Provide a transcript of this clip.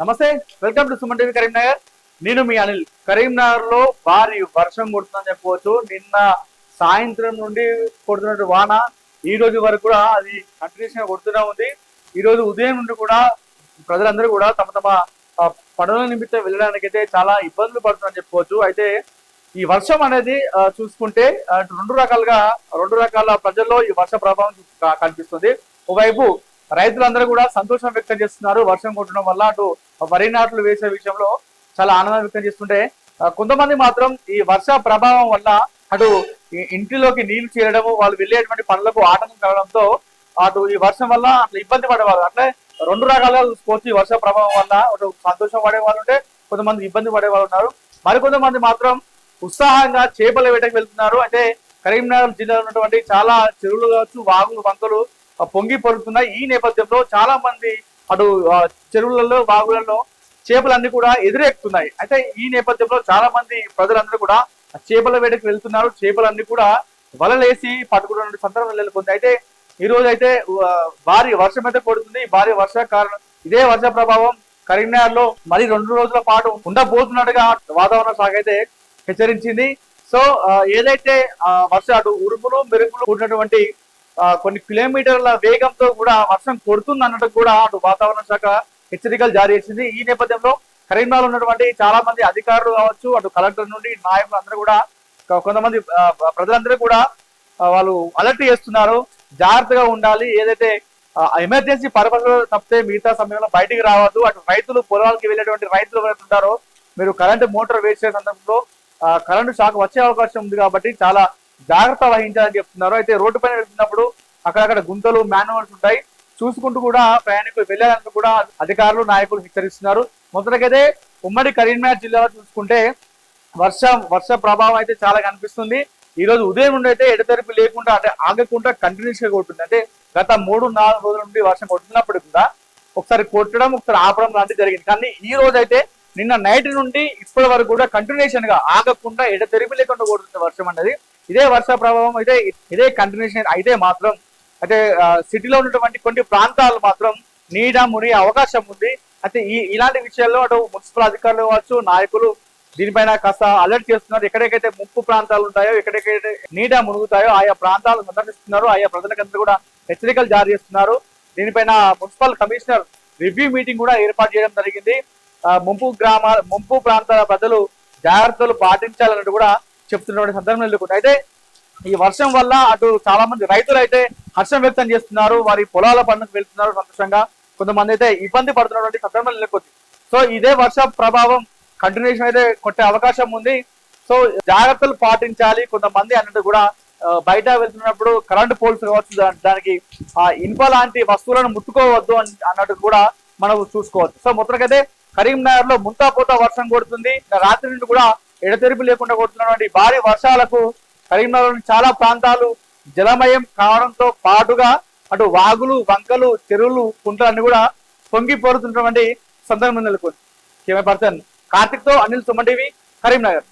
Namaste welcome to Suman TV Karimnagar. నేను మీ అనిల్. కరీంనగర్లో భారీ వర్షం కొడుతుందని చెప్పవచ్చు. నిన్న సాయంత్రం నుండి కొడుతున్నట్టు వాన ఈ రోజు వరకు కూడా అది కంటిన్యూస్గా కొడుతూనే ఉంది. ఈ రోజు ఉదయం నుండి కూడా ప్రజలందరూ కూడా తమ తమ ఆ, పనుల నిమిత్తం వెళ్ళడానికి అయితే చాలా ఇబ్బందులు పడుతుందని చెప్పుకోవచ్చు అయితే ఈ వర్షం అనేది చూసుకుంటే రెండు రకాలుగా రెండు రకాల ప్రజల్లో ఈ వర్ష ప్రభావం కనిపిస్తుంది. ఒకవైపు రైతులందరూ కూడా సంతోషం వ్యక్తం చేస్తున్నారు. వర్షం కొట్టడం వల్ల అటు వరి నాట్లు వేసే విషయంలో చాలా ఆనందం వ్యక్తం చేస్తుంటే కొంతమంది మాత్రం ఈ వర్ష ప్రభావం వల్ల అటు ఈ ఇంటిలోకి నీళ్ళు చేరడము వాళ్ళు వెళ్ళేటువంటి పనులకు ఆటంకం కలగడంతో అటు ఈ వర్షం వల్ల అట్లా ఇబ్బంది పడేవాళ్ళు అంటే రెండు రకాలుగా చూసుకోవచ్చు ఈ వర్ష ప్రభావం వల్ల. అటు సంతోషం పడే వాళ్ళు ఉంటే కొంతమంది ఇబ్బంది పడే వాళ్ళు ఉన్నారు. మరికొంతమంది మాత్రం ఉత్సాహంగా చేపల వేటకు వెళ్తున్నారు. అంటే కరీంనగర్ జిల్లాలో ఉన్నటువంటి చాలా చెరువులు కావచ్చు వాగులు వంకలు పొంగి పొరుతున్నాయి ఈ నేపథ్యంలో చాలా మంది అటు చెరువులలో వాగులలో చేపలన్నీ కూడా ఎదురెక్కుతున్నాయి. అయితే ఈ నేపథ్యంలో చాలా మంది ప్రజలందరూ కూడా చేపల వేటకు వెళ్తున్నారు. చేపలన్నీ కూడా వలలేసి పట్టుకున్న సందర్భం నెలకొంది. అయితే ఈ రోజు అయితే భారీ వర్షం అయితే కొడుతుంది భారీ వర్ష కారణం ఇదే వర్ష ప్రభావం కరీంనగర్లో మరి రెండు రోజుల పాటు ఉండబోతున్నట్టుగా వాతావరణ శాఖ అయితే హెచ్చరించింది. సో ఏదైతే ఆ, వర్ష అటు ఉరుములు మెరుపులు ఉన్నటువంటి కొన్ని కిలోమీటర్ల వేగంతో కూడా వర్షం కొడుతుంది అన్నట్టు కూడా అటు వాతావరణ శాఖ హెచ్చరికలు జారీ చేసింది. ఈ నేపథ్యంలో కరీంనగర్ ఉన్నటువంటి చాలా మంది అధికారులు కావచ్చు అటు కలెక్టర్ నుండి నాయకులు అందరూ కూడా కొంతమంది ప్రజలందరూ కూడా వాళ్ళు అలర్ట్ చేస్తున్నారు. జాగ్రత్తగా ఉండాలి. ఏదైతే ఎమర్జెన్సీ పర్పస్ తప్పితే మిగతా సమయంలో బయటికి రావద్దు. అటు రైతులు పొలాలకి వెళ్ళేటువంటి రైతులు ఎవరైతే ఉంటారో మీరు కరెంటు మోటార్ వేసే సందర్భంలో కరెంటు షాక్ వచ్చే అవకాశం ఉంది కాబట్టి చాలా జాగ్రత్త వహించాలని చెప్తున్నారు. అయితే రోడ్డు పైన వెళ్తున్నప్పుడు అక్కడక్కడ గుంతలు మాన్యువల్స్ ఉంటాయి. చూసుకుంటూ కూడా ప్రయాణికులు వెళ్ళాలని కూడా అధికారులు నాయకులు హెచ్చరిస్తున్నారు. మొదటికైతే ఉమ్మడి కరీంనగర్ జిల్లాలో చూసుకుంటే వర్షం వర్ష ప్రభావం అయితే చాలా కనిపిస్తుంది. ఈ రోజు ఉదయం నుండి అయితే ఎడతెరిపి లేకుండా అంటే ఆగకుండా కంటిన్యూస్గా కొట్టింది అంటే గత మూడు నాలుగు రోజుల నుండి వర్షం కొడుతున్నప్పుడు కూడా ఒకసారి కొట్టడం ఒకసారి ఆపడం లాంటివి జరిగింది. కానీ ఈ రోజు అయితే నిన్న నైట్ నుండి ఇప్పటి వరకు కూడా కంటిన్యూషన్గా ఆగకుండా ఎడతెరిపి లేకుండా కొడుతుంది వర్షం అనేది. ఇదే వర్ష ప్రభావం అయితే ఇదే కంటిన్యూషన్ అయితే మాత్రం అయితే సిటీలో ఉన్నటువంటి కొన్ని ప్రాంతాలు మాత్రం నీడ మునిగే అవకాశం ఉంది. అయితే ఈ ఇలాంటి విషయాల్లో అటు మున్సిపల్ అధికారులు కావచ్చు నాయకులు దీనిపైన కాస్త అలర్ట్ చేస్తున్నారు. ఎక్కడెక్కడైతే ముప్పు ప్రాంతాలు ఉంటాయో ఎక్కడెక్కడైతే నీడ మునుగుతాయో ఆయా ప్రాంతాలు సందర్శిస్తున్నారు. ఆయా ప్రజలకందరూ కూడా హెచ్చరికలు జారీ చేస్తున్నారు. దీనిపైన మున్సిపల్ కమిషనర్ రివ్యూ మీటింగ్ కూడా ఏర్పాటు చేయడం జరిగింది. ముంపు గ్రామాల ముంపు ప్రాంతాల ప్రజలు జాగ్రత్తలు పాటించాలన్నట్టు కూడా చెప్తున్నటువంటి సందర్భం నెలకొంది అయితే ఈ వర్షం వల్ల అటు చాలా మంది రైతులు అయితే హర్షం వ్యక్తం చేస్తున్నారు. వారి పొలాల పనులకు వెళ్తున్నారు సంతోషంగా. కొంతమంది అయితే ఇబ్బంది పడుతున్నటువంటి సందర్భం లేకొద్ది సో ఇదే వర్ష ప్రభావం కంటిన్యూషన్ అయితే కొట్టే అవకాశం ఉంది. సో జాగ్రత్తలు పాటించాలి. కొంతమంది అన్నట్టు కూడా బయట వెళ్తున్నప్పుడు కరెంట్ పోల్స్ కావచ్చు దానికి ఆ ఇనుప లాంటి వస్తువులను ముట్టుకోవద్దు అని అన్నట్టు కూడా మనం చూసుకోవచ్చు. సో మొత్తానికైతే కరీంనగర్లో ముంతాపోతా వర్షం కొడుతుంది. రాత్రి నుండి కూడా ఎడతెరిపి లేకుండా కొడుతున్నటువంటి భారీ వర్షాలకు కరీంనగర్ చాలా ప్రాంతాలు జలమయం కావడంతో పాటుగా అటు వాగులు వంకలు చెరువులు కుంటలన్నీ కూడా పొంగి పోరుతున్నటువంటి సందర్భం నెలకొంది. Camera person Karthik Anil Suman TV Karimnagar.